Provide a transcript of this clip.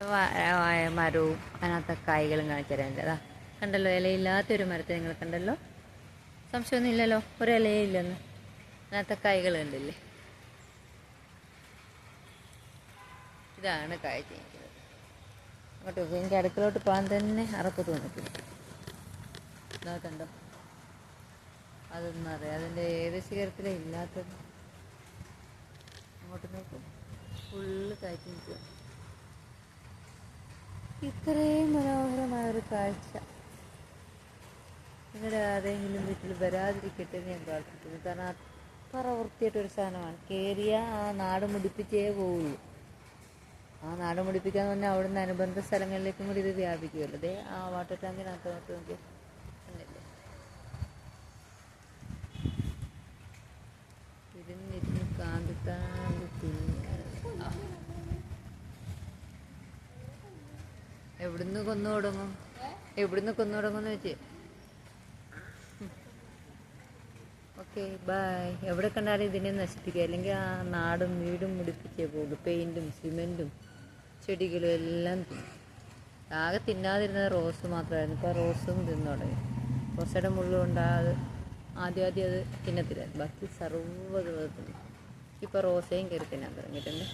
മരവും അതിനകത്ത് കായ്കളും കാണിച്ചു തരാനുണ്ട് അതാ കണ്ടല്ലോ ഇലയില്ലാത്തൊരു മരത്തെ നിങ്ങൾ കണ്ടല്ലോ? സംശയമൊന്നും ഇല്ലല്ലോ ഒരു ഇലയേ ഇല്ലെന്ന്. അതിനകത്ത് കായ്കൾ കണ്ടില്ലേ? ഇതാണ് കാഴ്ച നിൽക്കുന്നത് അങ്ങോട്ട് നോക്ക്. എനിക്ക് അടുക്കളോട്ട് പോകാൻ തന്നെ അറപ്പ് തോന്നിക്കുന്നു ഇതാക്കണ്ടോ കണ്ടോ? അതൊന്നും അറിയാം അതിന്റെ ഏത് ശിഖരത്തിലും ഇല്ലാത്തത്. അങ്ങോട്ട് നോക്കും. ഫുള്ള് കാഴ്ച നിൽക്കുക ഇത്രയും മനോഹരമായ ഒരു കാഴ്ച. നിങ്ങളുടെ ആരെങ്കിലും വീട്ടിൽ വരാതിരിക്കട്ടെ ഞാൻ പ്രാർത്ഥിക്കുന്നു. കാരണം അത്ര വൃത്തിയായിട്ടൊരു സാധനമാണ്. കയറിയ ആ നാട് മുടിപ്പിച്ചേ പോവുള്ളൂ. ആ നാട് മുടിപ്പിക്കാന്ന് പറഞ്ഞാൽ അവിടുന്ന് അനുബന്ധ സ്ഥലങ്ങളിലേക്കും കൂടി ഇത് വ്യാപിക്കുമല്ലോ. അതെ ആ വാട്ടർ ടാങ്കിനകത്ത് നോക്കി. എവിടുന്ന് കൊന്നു തുടങ്ങും എവിടുന്ന് കൊന്നു തുടങ്ങുമെന്ന് വെച്ച്. ഓക്കെ ബൈ എവിടെ കണ്ടാലും ഇതിനെ നശിപ്പിക്കുക. അല്ലെങ്കിൽ ആ നാടും വീടും മുടിപ്പിച്ചേ പോകും. പെയിന്റും സിമെന്റും ചെടികളും എല്ലാം തിന്നും. ആകെ തിന്നാതിരുന്നത് റോസ് മാത്രമായിരുന്നു. ഇപ്പോൾ റോസും തിന്നു തുടങ്ങി. റോസയുടെ മുള്ളുകൊണ്ട് അത് ആദ്യം ആദ്യം അത് തിന്നത്തില്ലായിരുന്നു. ബാക്കി സർവതും തിന്നു. ഇപ്പോൾ റോസയും കയറി തിന്നാൻ തുടങ്ങിയിട്ടുണ്ട്.